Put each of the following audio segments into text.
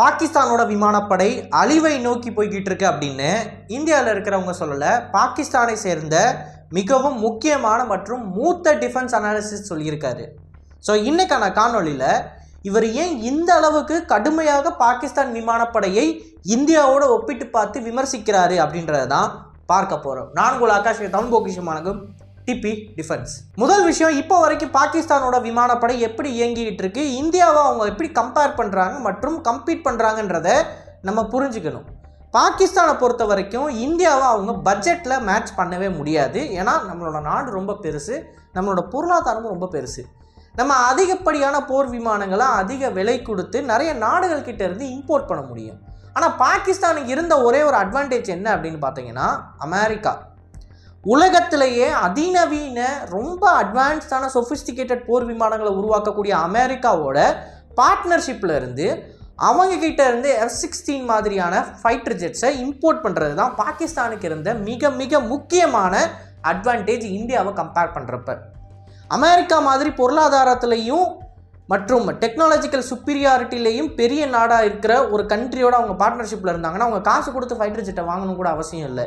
பாகிஸ்தானோட விமானப்படை அழிவை நோக்கி போய்கிட்டு இருக்கு அப்படின்னு இந்தியாவில் இருக்கிறவங்க சொல்லலை. பாகிஸ்தானை சேர்ந்த மிகவும் முக்கியமான மற்றும் மூத்த டிஃபென்ஸ் அனாலிசிஸ் சொல்லியிருக்காரு. ஸோ இன்னைக்கான காணொளியில் இவர் ஏன் இந்த அளவுக்கு கடுமையாக பாகிஸ்தான் விமானப்படையை இந்தியாவோட ஒப்பிட்டு பார்த்து விமர்சிக்கிறாரு அப்படின்றத தான் பார்க்க போகிறோம் நான் உங்கள் ஆகாஷ் தமிழ் பொக்கிஷமானகும் டிபி டிஃபென்ஸ் முதல் விஷயம் இப்போ வரைக்கும் பாகிஸ்தானோட விமானப்படை எப்படி இயங்கிக்கிட்டு இருக்கு இந்தியாவை அவங்க எப்படி கம்பேர் பண்ணுறாங்க மற்றும் கம்பீட் பண்ணுறாங்கன்றத நம்ம புரிஞ்சுக்கணும். பாகிஸ்தானை பொறுத்த வரைக்கும் இந்தியாவை அவங்க பட்ஜெட்டில் மேட்ச் பண்ணவே முடியாது. ஏன்னா நம்மளோட நாடு ரொம்ப பெருசு நம்மளோட பொருளாதாரமும் ரொம்ப பெருசு. நம்ம அதிகப்படியான போர் விமானங்களை அதிக விலை கொடுத்து நிறைய நாடுகள்கிட்ட இருந்து இம்போர்ட் பண்ண முடியும். ஆனால் பாகிஸ்தானுக்கு இருந்த ஒரே ஒரு அட்வான்டேஜ் என்ன அப்படின்னு பார்த்தீங்கன்னா அமெரிக்கா. உலகத்திலேயே அதிநவீன ரொம்ப அட்வான்ஸ்டான சொஃபிஸ்டிகேட்டட் போர் விமானங்களை உருவாக்கக்கூடிய அமெரிக்காவோட பார்ட்னர்ஷிப்பில் இருந்து அவங்க கிட்ட இருந்து எஃப் சிக்ஸ்டீன் மாதிரியான ஃபைட்டர் ஜெட்ஸை இம்போர்ட் பண்ணுறது தான் பாகிஸ்தானுக்கு இருந்த மிக மிக முக்கியமான அட்வான்டேஜ் இந்தியாவை கம்பேர் பண்ணுறப்ப அமெரிக்கா மாதிரி பொருளாதாரத்துலேயும் மற்றும் டெக்னாலஜிக்கல் சுப்பீரியாரிட்டிலையும் பெரிய நாடாக இருக்கிற ஒரு கண்ட்ரியோட அவங்க பார்ட்னர்ஷிப்பில் இருந்தாங்கன்னா அவங்க காசு கொடுத்து ஃபைட்டர் ஜெட்டை வாங்கணும் கூட அவசியம் இல்லை.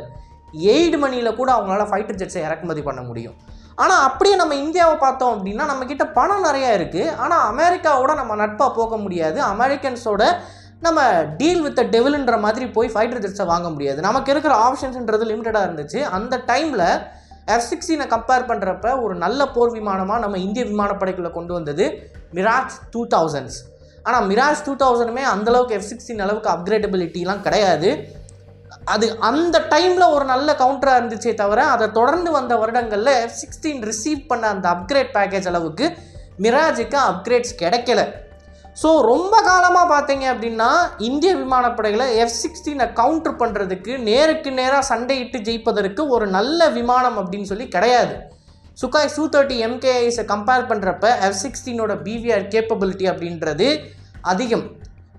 எய்டு மணியில் கூட அவங்களால ஃபைட்டர் ஜெட்ஸை இறக்குமதி பண்ண முடியும். ஆனால் அப்படியே நம்ம இந்தியாவை பார்த்தோம் அப்படின்னா நம்மக்கிட்ட பணம் நிறையா இருக்குது ஆனால் அமெரிக்காவோட நம்ம நட்பாக போக முடியாது. அமெரிக்கன்ஸோட நம்ம டீல் வித் டெவில்ன்ற மாதிரி போய் ஃபைட்டர் ஜெட்ஸை வாங்க முடியாது. நமக்கு இருக்கிற ஆப்ஷன்ஸ்ன்றது லிமிட்டடாக இருந்துச்சு. அந்த டைமில் எஃப் சிக்ஸ்டீனை கம்பேர் பண்ணுறப்ப ஒரு நல்ல போர் விமானமாக நம்ம இந்திய விமானப்படைக்குள்ளே கொண்டு வந்தது மிராஜ் டூ தௌசண்ட்ஸ் ஆனால் மிராஜ் டூ தௌசண்ட்மே அந்தளவுக்கு எஃப் சிக்ஸ்டீன் அளவுக்கு அப்கிரேடபிலிட்டிலாம் கிடையாது. அது அந்த டைமில் ஒரு நல்ல கவுண்டராக இருந்துச்சே தவிர அதை தொடர்ந்து வந்த வருடங்களில் எஃப் சிக்ஸ்டீன் ரிசீவ் பண்ண அந்த அப்கிரேட் பேக்கேஜ் அளவுக்கு மிராஜுக்கு அப்கிரேட்ஸ் கிடைக்கல. ஸோ ரொம்ப காலமாக பார்த்தீங்க அப்படின்னா இந்திய விமானப்படைகளை எஃப் சிக்ஸ்டீனை கவுண்டர் பண்ணுறதுக்கு நேருக்கு நேராக சண்டையிட்டு ஜெயிப்பதற்கு ஒரு நல்ல விமானம் அப்படின்னு சொல்லி கிடையாது. சுகாய் சூ தேர்ட்டி எம்கேஐஸை கம்பேர் பண்ணுறப்ப எஃப் சிக்ஸ்டீனோட பிவிஆர் கேப்பபிலிட்டி அப்படின்றது அதிகம்.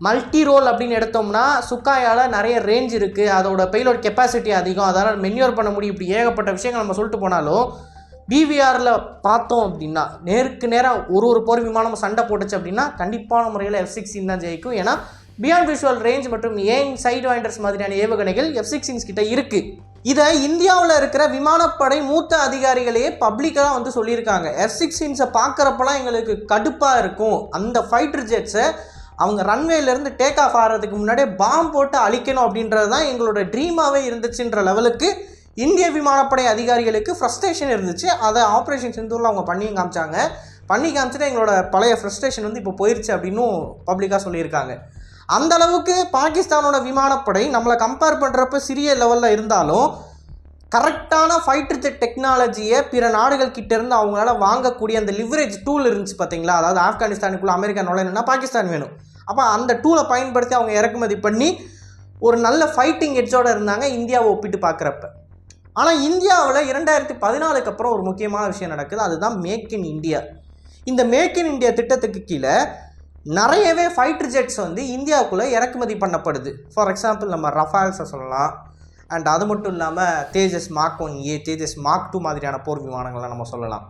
மல்டி ரோல் அப்படின்னு எடுத்தோம்னா சுக்காயால் நிறைய ரேஞ்ச் இருக்குது அதோட பெயிலோட கெப்பாசிட்டி அதிகம். அதனால் மென்யூர் பண்ண முடியும். இப்படி ஏகப்பட்ட விஷயங்கள் நம்ம சொல்லிட்டு போனாலும் பிவிஆரில் பார்த்தோம் அப்படின்னா நேருக்கு நேராக ஒரு ஒரு போர் விமானம் சண்டை போட்டுச்சு அப்படின்னா கண்டிப்பான முறையில் எஃப் சிக்ஸ்டீன் தான் ஜெயிக்கும். ஏன்னா பியாண்ட் விஷுவல் ரேஞ்ச் மற்றும் ஏன் சைடு வைண்டர்ஸ் மாதிரியான ஏவுகணைகள் எஃப் சிக்ஸ்டீன்ஸ் கிட்ட இருக்குது இதை இந்தியாவில் இருக்கிற விமானப்படை மூத்த அதிகாரிகளே பப்ளிக்காக வந்து சொல்லியிருக்காங்க. எஃப் சிக்ஸ்டீன்ஸை பார்க்குறப்பெல்லாம் எங்களுக்கு கடுப்பாக இருக்கும். அந்த ஃபைட்டர் ஜெட்ஸை அவங்க ரன்வேலேருந்து டேக் ஆஃப் ஆகிறதுக்கு முன்னாடியே பாம் போட்டு அழிக்கணும் அப்படின்றது தான் எங்களோட ட்ரீமாகவே இருந்துச்சுன்ற லெவலுக்கு இந்திய விமானப்படை அதிகாரிகளுக்கு ஃப்ரஸ்ட்ரேஷன் இருந்துச்சு. அதை ஆப்ரேஷன் செந்தூரில் அவங்க பண்ணி காமிச்சாங்க. பண்ணி காமிச்சிட்டு எங்களோட பழைய ஃப்ரஸ்ட்ரேஷன் வந்து இப்போ போயிடுச்சு அப்படின்னும் பப்ளிக்காக சொல்லியிருக்காங்க. அந்த அளவுக்கு பாகிஸ்தானோட விமானப்படை நம்மளை கம்பேர் பண்ணுறப்ப சிறிய லெவலில் இருந்தாலும் கரெக்டான ஃபைட்டர் ஜெட் டெக்னாலஜியை பிற நாடுகள் கிட்ட இருந்து அவங்களால வாங்கக்கூடிய அந்த லிவரேஜ் டூல் இருந்துச்சு பார்த்தீங்களா அதாவது ஆப்கானிஸ்தானுக்குள்ளே அமெரிக்கா நுழையணும்னா பாகிஸ்தான் வேணும். அப்போ அந்த டூலை பயன்படுத்தி அவங்க இறக்குமதி பண்ணி ஒரு நல்ல ஃபைட்டிங் எட்ஜோடு இருந்தாங்க. இந்தியாவை ஒப்பிட்டு பார்க்குறப்ப. ஆனால் இந்தியாவில் இரண்டாயிரத்தி பதினாலுக்கு அப்புறம் ஒரு முக்கியமான விஷயம் நடக்குது. அதுதான் மேக் இன் இந்தியா இந்த மேக் இன் இந்தியா திட்டத்துக்கு கீழே நிறையவே ஃபைட்டர் ஜெட்ஸ் வந்து இந்தியாவுக்குள்ளே இறக்குமதி பண்ணப்படுது. ஃபார் எக்ஸாம்பிள் நம்ம ரஃபால்ஸை சொல்லலாம். அண்ட் அது மட்டும் இல்லாமல் Tejas mark one A Tejas mark two மாதிரியான போர் விமானங்களை நம்ம சொல்லலாம்.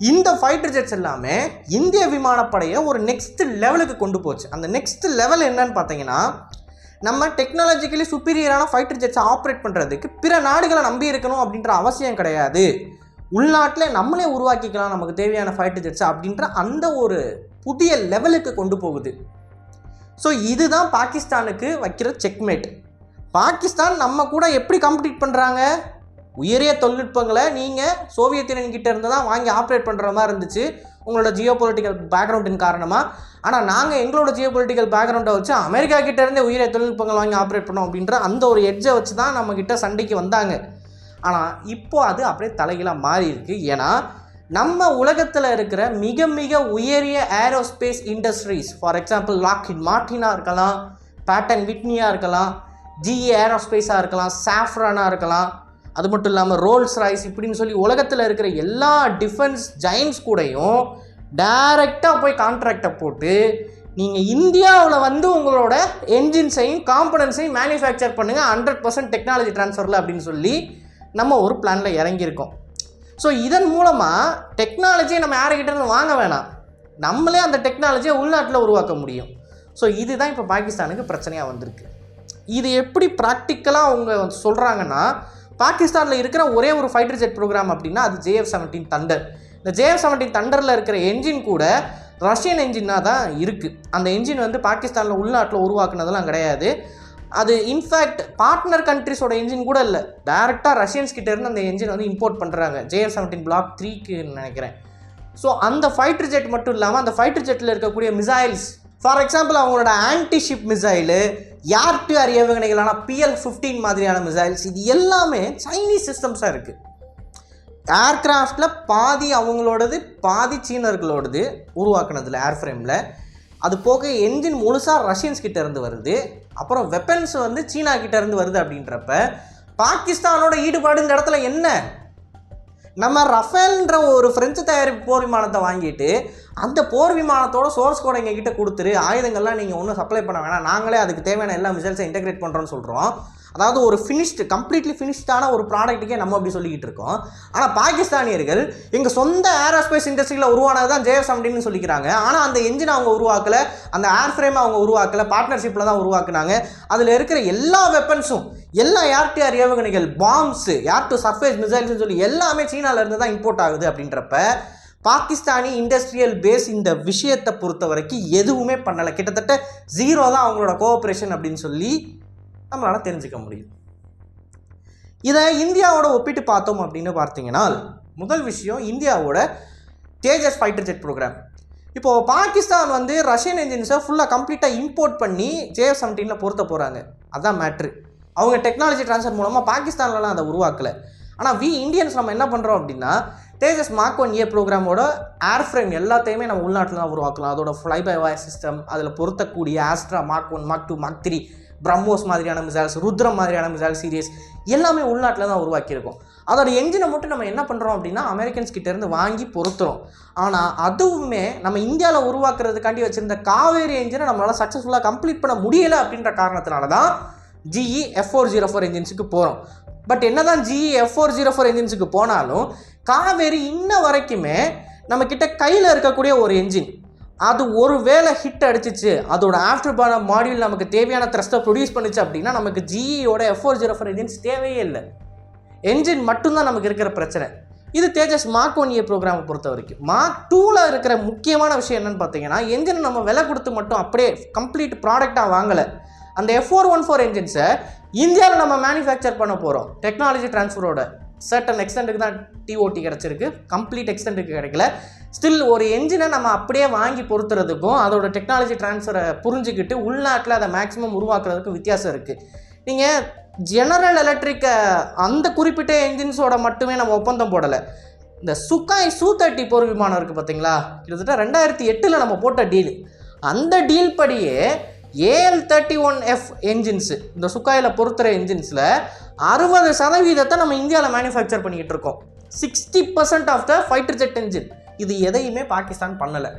இந்த ஃபைட்டர் ஜெட்ஸ் எல்லாமே இந்திய விமானப்படையை ஒரு நெக்ஸ்ட் லெவலுக்கு கொண்டு போச்சு. அந்த நெக்ஸ்ட் லெவல் என்னன்னு பார்த்தீங்கன்னா நம்ம டெக்னாலஜிக்கலி சுப்பீரியரான ஃபைட்டர் ஜெட்ஸை ஆப்ரேட் பண்ணுறதுக்கு பிற நாடுகளை நம்பி இருக்கணும் அப்படின்ற அவசியம் கிடையாது. உள்நாட்டில் நம்மளே உருவாக்கிக்கலாம் நமக்கு தேவையான ஃபைட்டர் ஜெட்ஸ் அப்படின்ற அந்த ஒரு புதிய லெவலுக்கு கொண்டு போகுது. ஸோ இதுதான் பாகிஸ்தானுக்கு வைக்கிற செக்மேட் பாகிஸ்தான் நம்ம கூட எப்படி காம்படிட் பண்ணுறாங்க உயரிய தொழில்நுட்பங்களை நீங்கள் சோவியத் யூனியன் இருந்து தான் வாங்கி ஆப்ரேட் பண்ணுற மாதிரி இருந்துச்சு. உங்களோட ஜியோ பொலிட்டிக்கல் பேக்ரவுண்டின் காரணமாக ஆனால் நாங்கள் எங்களோட ஜியோ பொலிட்டிக்கல் பேக்ரவுண்டை வச்சு அமெரிக்கா கிட்டேருந்தே இருந்தே உயரிய தொழில்நுட்பங்கள் வாங்கி ஆப்ரேட் பண்ணோம் அப்படின்ற அந்த ஒரு எட்ஜை வச்சு தான் நம்மக்கிட்ட சண்டைக்கு வந்தாங்க. ஆனால் இப்போ அது அப்படியே தலைகீழாக மாறி இருக்குது ஏன்னா நம்ம உலகத்தில் இருக்கிற மிக மிக உயரிய aerospace industries for example Lockheed மார்டினாக இருக்கலாம் பேட்டன் விட்னியாக இருக்கலாம் ஜிஏ ஏரோஸ்பேஸாக இருக்கலாம் சாஃப்ரானாக இருக்கலாம் அது மட்டும் இல்லாமல் ரோல்ஸ் ராய்ஸ் இப்படின்னு சொல்லி உலகத்தில் இருக்கிற எல்லா டிஃபென்ஸ் ஜெயின்ஸ் கூடையும் டைரெக்டாக போய் கான்ட்ராக்டை போட்டு நீங்கள் இந்தியாவில் வந்து உங்களோட என்ஜின்ஸையும் காம்பனன்ஸையும் மேனுஃபேக்சர் பண்ணுங்கள் ஹண்ட்ரட் பர்சன்ட் டெக்னாலஜி ட்ரான்ஸ்ஃபரில் அப்படின்னு சொல்லி நம்ம ஒரு பிளானில் இறங்கியிருக்கோம். ஸோ இதன் மூலமாக டெக்னாலஜியை நம்ம யாருக்கிட்டேருந்து வாங்க வேணாம். நம்மளே அந்த டெக்னாலஜியை உள்நாட்டில் உருவாக்க முடியும். ஸோ இதுதான் இப்போ பாகிஸ்தானுக்கு பிரச்சனையாக வந்திருக்கு. இது எப்படி ப்ராக்டிக்கலாக அவங்க சொல்கிறாங்கன்னா பாகிஸ்தானில் இருக்கிற ஒரே ஒரு ஃபைட்டர் ஜெட் ப்ரோக்ராம் அப்படின்னா அது ஜேஎஃப் செவன்டீன் தண்டர் இந்த ஜேஎஃப் செவன்டீன் தண்டரில் இருக்கிற என்ஜின் கூட ரஷ்யன் என்ஜினாக தான் இருக்குது அந்த என்ஜின் வந்து பாகிஸ்தானில் உள்நாட்டில் உருவாக்குனதெல்லாம் கிடையாது. அது இன்ஃபேக்ட் பார்ட்னர் கண்ட்ரிஸோட என்ஜின் கூட இல்லை. டேரெக்டாக ரஷ்யன்ஸ் கிட்டேருந்து அந்த என்ஜின் வந்து இம்போர்ட் பண்ணுறாங்க ஜேஎஃப் செவன்டீன் பிளாக் த்ரீக்கு நினைக்கிறேன். ஸோ அந்த ஃபைட்டர் ஜெட் மட்டும் இல்லாமல் அந்த ஃபைட்டர் ஜெட்டில் இருக்கக்கூடிய மிசைல்ஸ் ஃபார் எக்ஸாம்பிள் அவங்களோட anti ship missile air to air ஏவுகணைகளான PL fifteen மாதிரியான மிசைல்ஸ் இது எல்லாமே சைனீஸ் சிஸ்டம்ஸாக இருக்குது ஏர்கிராஃப்டில் பாதி அவங்களோடது பாதி சீனர்களோடது உருவாக்குனதில் ஏர் ஃப்ரேமில் அது போக என்ஜின் முழுசாக ரஷ்யன்ஸ் கிட்டேருந்து வருது. அப்புறம் வெப்பன்ஸ் வந்து சீனா இருந்து வருது அப்படின்றப்ப பாகிஸ்தானோட ஈடுபாடு இந்த இடத்துல என்ன? நம்ம ரஃபேல்ன்ற ஒரு பிரெஞ்சு தயாரிப்பு போர் விமானத்தை வாங்கிட்டு அந்த போர் விமானத்தோட சோர்ஸ் கோடை எங்ககிட்ட கொடுத்துரு ஆயுதங்கள்லாம் நீங்கள் ஒன்றும் சப்ளை பண்ண வேணாம். நாங்களே அதுக்கு தேவையான எல்லா மிசைல்ஸை இன்டெகிரேட் பண்ணுறோம்னு சொல்கிறோம் அதாவது ஒரு ஃபினிஷ்டு கம்ப்ளீட்லி ஃபினிஷ்டான ஒரு ப்ராடக்ட்டுக்கே நம்ம அப்படி சொல்லிக்கிட்டு இருக்கோம். ஆனால் பாகிஸ்தானியர்கள் எங்கள் சொந்த ஏரோஸ்பேஸ் இண்டஸ்ட்ரியில் உருவானது தான் ஜேஎஃப் செவன்டீன் சொல்லிக்கிறாங்க. ஆனால் அந்த என்ஜின் அவங்க உருவாக்கலை அந்த ஏர் ஃப்ரேம் அவங்க உருவாக்கலை பார்ட்னர்ஷிப்பில் தான் உருவாக்குனாங்க. அதில் இருக்கிற எல்லா வெப்பன்ஸும் எல்லா ஏர் டு ஏர் ஏவுகணைகள் பாம்ஸு ஏர் டு சர்ஃபேஸ் மிசைல்ஸ்னு சொல்லி எல்லாமே சீனாவிலேருந்து தான் இம்போர்ட் ஆகுது அப்படின்றப்ப பாகிஸ்தானி இண்டஸ்ட்ரியல் பேஸ் இந்த விஷயத்தை பொறுத்த வரைக்கும் எதுவுமே பண்ணலை. கிட்டத்தட்ட ஜீரோ தான் அவங்களோட கோஆப்ரேஷன் அப்படின்னு சொல்லி நம்மளால் தெரிஞ்சுக்க முடியும். இதை இந்தியாவோட ஒப்பிட்டு பார்த்தோம் அப்படின்னு பார்த்தீங்கன்னா முதல் விஷயம் இந்தியாவோட தேஜஸ் ஃபைட்டர் ஜெட் ப்ரோக்ராம் இப்போது பாகிஸ்தான் வந்து ரஷ்யன் என்ஜின்ஸை ஃபுல்லாக கம்ப்ளீட்டாக இம்போர்ட் பண்ணி ஜேஎஃப் செவன்டீனில் பொருத்த போகிறாங்க அதுதான் மேட்ரு அவங்க டெக்னாலஜி ட்ரான்ஸ்ஃபர் மூலமாக பாகிஸ்தான்லலாம் அதை உருவாக்கலை. ஆனால் வி இந்தியன்ஸ் நம்ம என்ன பண்ணுறோம் அப்படின்னா தேஜஸ் மார்க் ஒன் ஏ ப்ரோக்ராமோட ஏர் ஃப்ரேம் எல்லாத்தையுமே நம்ம உள்நாட்டில் தான் உருவாக்கலாம். அதோட ஃப்ளை பை வாய் சிஸ்டம் அதில் பொருத்தக்கூடிய Astra mark one mark two mark three BrahMos மாதிரியான மிசைல்ஸ் ருத்ரம் மாதிரியான மிசைல் சீரியஸ் எல்லாமே உள்நாட்டில் தான் உருவாக்கியிருக்கோம். அதோட என்ஜினை மட்டும் நம்ம என்ன பண்ணுறோம் அப்படின்னா அமெரிக்கன்ஸ் கிட்டேருந்து வாங்கி பொருத்துறோம். ஆனால் அதுவுமே நம்ம இந்தியாவில் உருவாக்குறதுக்காண்டி வச்சுருந்த காவேரி என்ஜினை நம்மளால் சக்ஸஸ்ஃபுல்லாக கம்ப்ளீட் பண்ண முடியலை அப்படின்ற காரணத்தினால தான் GE F four zero four என்ஜின்ஸுக்கு போகிறோம் பட் என்னதான் GE F four zero four என்ஜின்ஸுக்கு போனாலும் காவேரி இன்ன வரைக்குமே நம்ம கிட்ட கையில் இருக்கக்கூடிய ஒரு என்ஜின் அது ஒரு வேளை ஹிட் அடிச்சிச்சு. அதோட ஆஃப்டர் பான மாடியூல் நமக்கு தேவையான த்ரஸ்ட்டை ப்ரொடியூஸ் பண்ணுச்சு அப்படின்னா நமக்கு ஜிஇயோட F four zero four engines தேவையே இல்லை. என்ஜின் மட்டும்தான் நமக்கு இருக்கிற பிரச்சனை. இது தேஜஸ் மார்க் ஒன் ஏ ப்ரோக்ராமை பொறுத்த வரைக்கும். மார்க் டூவில் இருக்கிற முக்கியமான விஷயம் என்னென்னு பார்த்தீங்கன்னா என்ஜினை நம்ம விலை கொடுத்து மட்டும் அப்படியே கம்ப்ளீட் ப்ராடக்டாக வாங்கலை. அந்த எஃப் ஃபோர் ஒன் ஃபோர் என்ஜின்ஸை இந்தியாவில் நம்ம மேனுஃபேக்சர் பண்ண போகிறோம் டெக்னாலஜி ட்ரான்ஸ்ஃபரோட சர்டன் எக்ஸ்டெண்டுக்கு தான் டிஓடி கிடச்சிருக்கு. கம்ப்ளீட் எக்ஸ்டெண்டுக்கு கிடைக்கல. ஸ்டில் ஒரு என்ஜினை நம்ம அப்படியே வாங்கி பொறுத்துறதுக்கும் அதோட டெக்னாலஜி ட்ரான்ஸ்ஃபரை புரிஞ்சுக்கிட்டு உள்நாட்டில் அதை மேக்ஸிமம் உருவாக்குறதுக்கும் வித்தியாசம் இருக்குது நீங்கள் ஜெனரல் எலக்ட்ரிக்கை அந்த குறிப்பிட்ட என்ஜின்ஸோட மட்டுமே நம்ம ஒப்பந்தம் போடலை. இந்த சுக்காய் சூ தேர்ட்டி போர் விமானம் இருக்குது பார்த்தீங்களா கிட்டத்தட்ட ரெண்டாயிரத்தி எட்டில் நம்ம போட்ட டீல் அந்த டீல் படியே AL thirty one F engines இந்த சுக்காயில் பொறுத்துற என்ஜின்ஸில் அறுபது சதவீதத்தை நம்ம இந்தியாவில் மேனுஃபேக்சர் பண்ணிக்கிட்டு இருக்கோம். Sixty percent of the fighter jet engine இது எதையுமே பாகிஸ்தான் பண்ணலை.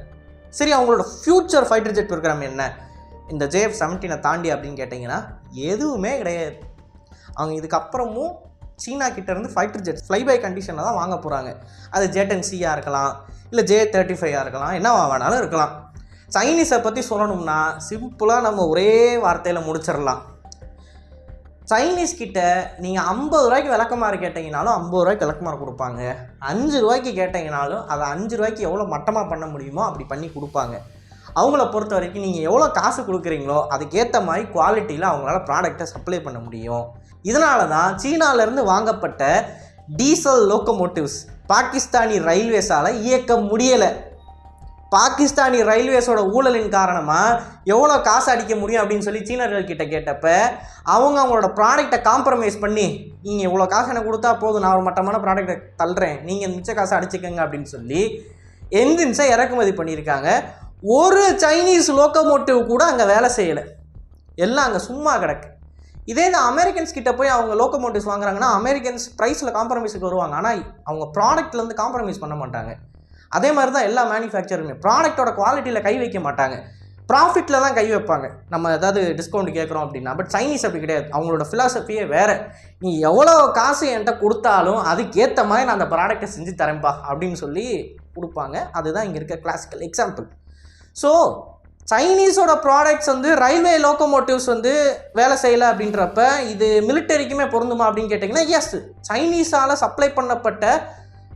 சரி அவங்களோட ஃப்யூச்சர் ஃபைட்டர் ஜெட் ப்ரோக்ராம் என்ன? இந்த ஜேஎஃப் செவன்டீனை தாண்டி அப்படின்னு கேட்டிங்கன்னா எதுவுமே கிடையாது. அவங்க இதுக்கப்புறமும் சீனா கிட்டேருந்து ஃபைட்டர் ஜெட் ஃப்ளை பை கண்டிஷனில் தான் வாங்க போகிறாங்க அது ஜெட் சியாக இருக்கலாம் இல்லை ஜே தேர்ட்டி ஃபைவாக இருக்கலாம் என்ன வேணாலும் இருக்கலாம். சைனீஸை பற்றி சொல்லணும்னா சிம்பிளாக நம்ம ஒரே வார்த்தையில் முடிச்சிடலாம். சைனீஸ் கிட்ட நீங்கள் ஐம்பது ரூபாய்க்கு விளக்கமாறு கேட்டிங்கனாலும் ஐம்பது ரூபாய்க்கு விளக்கமாறு கொடுப்பாங்க. அஞ்சு ரூபாய்க்கு கேட்டிங்கனாலும் அதை அஞ்சு ரூபாய்க்கு எவ்வளோ மட்டமாக பண்ண முடியுமோ அப்படி பண்ணி கொடுப்பாங்க. அவங்கள பொறுத்த வரைக்கும் நீங்கள் எவ்வளோ காசு கொடுக்குறீங்களோ அதுக்கேற்ற மாதிரி குவாலிட்டியில் அவங்களால ப்ராடக்டை சப்ளை பண்ண முடியும். இதனால தான் சீனாவிலேருந்து வாங்கப்பட்ட டீசல் லோக்கோமோட்டிவ்ஸ் பாகிஸ்தானி ரயில்வேஸால் இயக்க முடியலை. பாகிஸ்தானி ரயில்வேஸோட ஊழலின் காரணமாக எவ்வளோ காசு அடிக்க முடியும் அப்படின்னு சொல்லி சீனர்கள் கிட்ட கேட்டப்ப அவங்க அவங்களோட ப்ராடக்டை காம்ப்ரமைஸ் பண்ணி நீங்கள் இவ்வளோ காசு எனக்கு கொடுத்தா போதும் நான் ஒரு மட்டமான ப்ராடக்ட்டை தள்ளுறேன். நீங்கள் மிச்ச காசை அடிச்சுக்கோங்க அப்படின்னு சொல்லி என்ஜின்ஸை இறக்குமதி பண்ணியிருக்காங்க. ஒரு சைனீஸ் லோக்கோமோட்டிவ் கூட அங்கே வேலை செய்யலை. எல்லாம் அங்கே சும்மா கிடக்கு. இதே இந்த அமெரிக்கன்ஸ் கிட்ட போய் அவங்க லோக்கோமோட்டிவ்ஸ் வாங்குறாங்கன்னா அமெரிக்கன்ஸ் ப்ரைஸில் காம்ப்ரமைஸுக்கு வருவாங்க. ஆனால் அவங்க ப்ராடக்ட்லேருந்து காம்ப்ரமைஸ் பண்ண மாட்டாங்க. அதே மாதிரி தான் எல்லா மேனுஃபேக்சருமே ப்ராடக்ட்டோட குவாலிட்டியில் கை வைக்க மாட்டாங்க. ப்ராஃபிட்டில் தான் கை வைப்பாங்க. நம்ம ஏதாவது டிஸ்கவுண்ட் கேட்குறோம் அப்படின்னா பட் சைனீஸ் அப்படி கிடையாது. அவங்களோட ஃபிலாசபியே வேறு. நீ எவ்வளோ காசு என்கிட்ட கொடுத்தாலும் அதுக்கேற்ற மாதிரி நான் அந்த ப்ராடக்ட்டை செஞ்சு தரேன்ப்பா அப்படின்னு சொல்லி கொடுப்பாங்க. அதுதான் இங்கே இருக்க கிளாசிக்கல் எக்ஸாம்பிள் ஸோ சைனீஸோட ப்ராடக்ட்ஸ் வந்து ரயில்வே லோக்கோமோட்டிவ்ஸ் வந்து வேலை செய்யலை அப்படின்றப்ப இது மிலிட்டரிக்குமே பொருந்துமா அப்படின்னு கேட்டிங்கன்னா எஸ் சைனீஸால் சப்ளை பண்ணப்பட்ட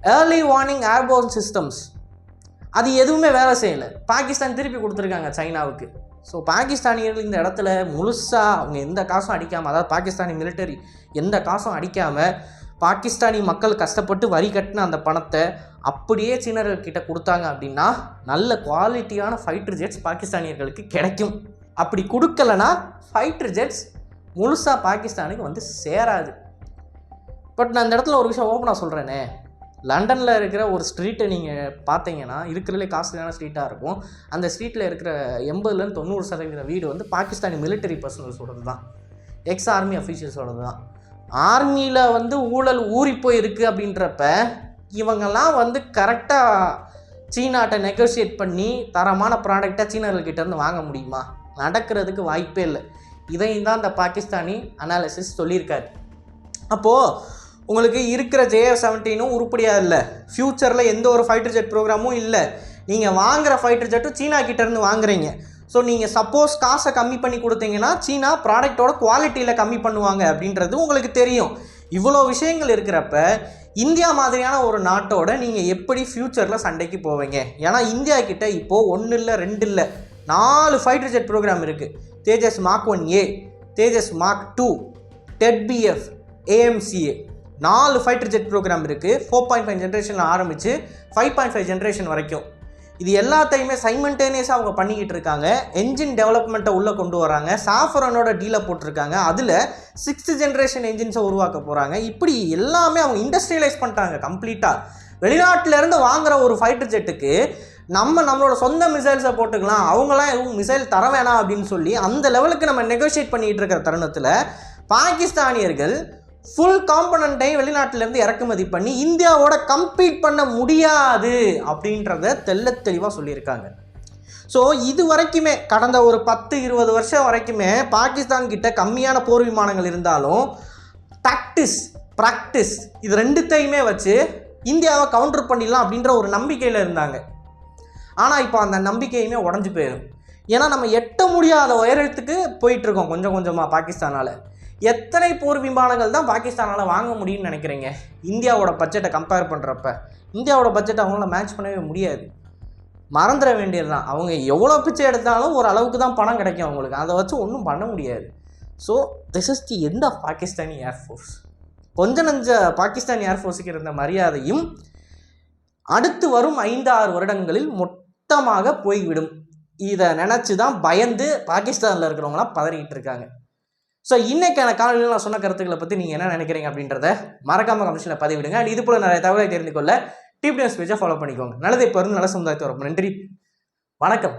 ஏர்லி வார்னிங் ஏர்போர்ன் சிஸ்டம்ஸ் அது எதுவுமே வேலை செய்யலை. பாகிஸ்தான் திருப்பி கொடுத்துருக்காங்க சைனாவுக்கு. ஸோ பாகிஸ்தானியர்கள் இந்த இடத்துல முழுசாக அவங்க எந்த காசும் அடிக்காமல் அதாவது பாகிஸ்தானி மிலிட்டரி எந்த காசும் அடிக்காமல் பாகிஸ்தானி மக்கள் கஷ்டப்பட்டு வரி கட்டின அந்த பணத்தை அப்படியே சீனர்கள்கிட்ட கொடுத்தாங்க அப்படின்னா நல்ல குவாலிட்டியான ஃபைட்டர் ஜெட்ஸ் பாகிஸ்தானியர்களுக்கு கிடைக்கும். அப்படி கொடுக்கலனா ஃபைட்டர் ஜெட்ஸ் முழுசாக பாகிஸ்தானுக்கு வந்து சேராது. பட் நான் இந்த இடத்துல ஒரு விஷயம் ஓப்பனாக சொல்கிறேனே லண்டனில் இருக்கிற ஒரு ஸ்ட்ரீட்டை நீங்கள் பார்த்தீங்கன்னா இருக்கிறதுலே காஸ்ட்லியான ஸ்ட்ரீட்டாக இருக்கும். அந்த ஸ்ட்ரீட்டில் இருக்கிற எண்பதுலேருந்து தொண்ணூறு சதவீத வீடு வந்து பாகிஸ்தானி மிலிட்டரி பர்சனல்ஸோடது தான். எக்ஸ் ஆர்மி அஃபீஷியல்ஸோடது தான். ஆர்மியில் வந்து ஊழல் ஊறி போயிருக்கு அப்படின்றப்ப இவங்கெல்லாம் வந்து கரெக்டாக சீனாட்டை நெகோஷியேட் பண்ணி தரமான ப்ராடக்டாக சீனர்கள்கிட்ட இருந்து வாங்க முடியுமா? நடக்கிறதுக்கு வாய்ப்பே இல்லை. இதையும் தான் இந்த பாகிஸ்தானி அனாலிசிஸ் சொல்லியிருக்காரு. அப்போது உங்களுக்கு இருக்கிற ஜேஎஃப் செவன்டீனும் உருப்படியாக இல்லை. ஃப்யூச்சரில் எந்த ஒரு ஃபைட்டர் ஜெட் ப்ரோக்ராமும் இல்லை. நீங்கள் வாங்குற ஃபைட்டர் ஜெட்டும் சீனா கிட்டேருந்து வாங்குறீங்க. ஸோ நீங்கள் சப்போஸ் காசை கம்மி பண்ணி கொடுத்தீங்கன்னா சீனா ப்ராடக்டோட குவாலிட்டியில் கம்மி பண்ணுவாங்க அப்படின்றது உங்களுக்கு தெரியும். இவ்வளோ விஷயங்கள் இருக்கிறப்ப இந்தியா மாதிரியான ஒரு நாட்டோட நீங்கள் எப்படி ஃப்யூச்சரில் சண்டைக்கு போவீங்க? ஏன்னா இந்தியா கிட்ட இப்போது ஒன்று இல்லை ரெண்டு இல்லை நாலு ஃபைட்டர் ஜெட் ப்ரோக்ராம் இருக்குது Tejas mark one A Tejas mark two TEDBF AMCA நாலு ஃபைட்டர் ஜெட் ப்ரோக்ராம் இருக்குது ஃபோர் பாயிண்ட் ஃபைவ் ஜென்ரேஷனில் ஆரம்பித்து ஃபைவ் பாயிண்ட் ஃபைவ் ஜென்ரேஷன் வரைக்கும். இது எல்லாத்தையுமே சைமன்டேனியஸாக அவங்க பண்ணிக்கிட்டு இருக்காங்க. என்ஜின் டெவலப்மெண்ட்டை உள்ளே கொண்டு வராங்க. சாஃபரனோட டீலை போட்டிருக்காங்க. அதில் சிக்ஸ்த் ஜென்ரேஷன் என்ஜின்ஸை உருவாக்க போகிறாங்க இப்படி எல்லாமே அவங்க இண்டஸ்ட்ரியலைஸ் பண்ணிட்டாங்க கம்ப்ளீட்டாக வெளிநாட்டிலேருந்து வாங்குற ஒரு ஃபைட்டர் ஜெட்டுக்கு நம்ம நம்மளோட சொந்த மிசைல்ஸை போட்டுக்கலாம். அவங்களாம் எதுவும் மிசைல் தர வேணாம் அப்படின்னு சொல்லி அந்த லெவலுக்கு நம்ம நெகோஷியேட் பண்ணிகிட்டு இருக்கிற தருணத்தில் பாகிஸ்தானியர்கள் ஃபுல் காம்பனண்ட்டை வெளிநாட்டிலேருந்து இறக்குமதி பண்ணி இந்தியாவோட கம்பீட் பண்ண முடியாது அப்படின்றத தெள்ள தெளிவாக சொல்லியிருக்காங்க. ஸோ இது வரைக்குமே கடந்த ஒரு பத்து இருபது வருஷம் வரைக்குமே பாகிஸ்தான் கிட்ட கம்மியான போர் விமானங்கள் இருந்தாலும் டாக்டிஸ் ப்ராக்டிஸ் இது ரெண்டுத்தையுமே வச்சு இந்தியாவை கவுண்டர் பண்ணிடலாம் அப்படின்ற ஒரு நம்பிக்கையில் இருந்தாங்க. ஆனால் இப்போ அந்த நம்பிக்கையுமே உடஞ்சி போயிடும் ஏன்னா நம்ம எட்ட முடியாத உயரத்துக்கு போயிட்டுருக்கோம் கொஞ்சம் கொஞ்சமாக பாகிஸ்தானால். எத்தனை போர் விமானங்கள் தான் பாகிஸ்தானால் வாங்க முடியும்னு நினைக்கிறீங்க? இந்தியாவோட பட்ஜெட்டை கம்பேர் பண்ணுறப்ப இந்தியாவோட பட்ஜெட்டை அவங்களால மேட்ச் பண்ணவே முடியாது. மறந்துட வேண்டியது தான் அவங்க எவ்வளோ பிச்சை எடுத்தாலும் ஒரு அளவுக்கு தான் பணம் கிடைக்கும் அவங்களுக்கு. அதை வச்சு ஒன்றும் பண்ண முடியாது. So this is the end of Pakistani air force கொஞ்ச நஞ்ச பாகிஸ்தானி ஏர்ஃபோர்ஸுக்கு இருந்த மரியாதையும் அடுத்து வரும் ஐந்து ஆறு வருடங்களில் மொத்தமாக போய்விடும். இதை நினச்சி தான் பயந்து பாகிஸ்தானில் இருக்கிறவங்களாம் பதறிக்கிட்டு இருக்காங்க. ஸோ இன்றைக்கான காலையில் நான் சொன்ன கருத்துக்களை பற்றி நீங்கள் என்ன நினைக்கிறீங்க அப்படின்றத மறக்காமல் கமிஷனில் பதிவிடுங்க. அண்ட் இது போல நிறைய தகவலை தெரிந்து கொள்ள டிபிஎஸ் பேஜை ஃபாலோ பண்ணிக்கோங்க. நல்லதை இப்போ நல்ல சமுதாயத்தை ரொம்ப நன்றி. வணக்கம்.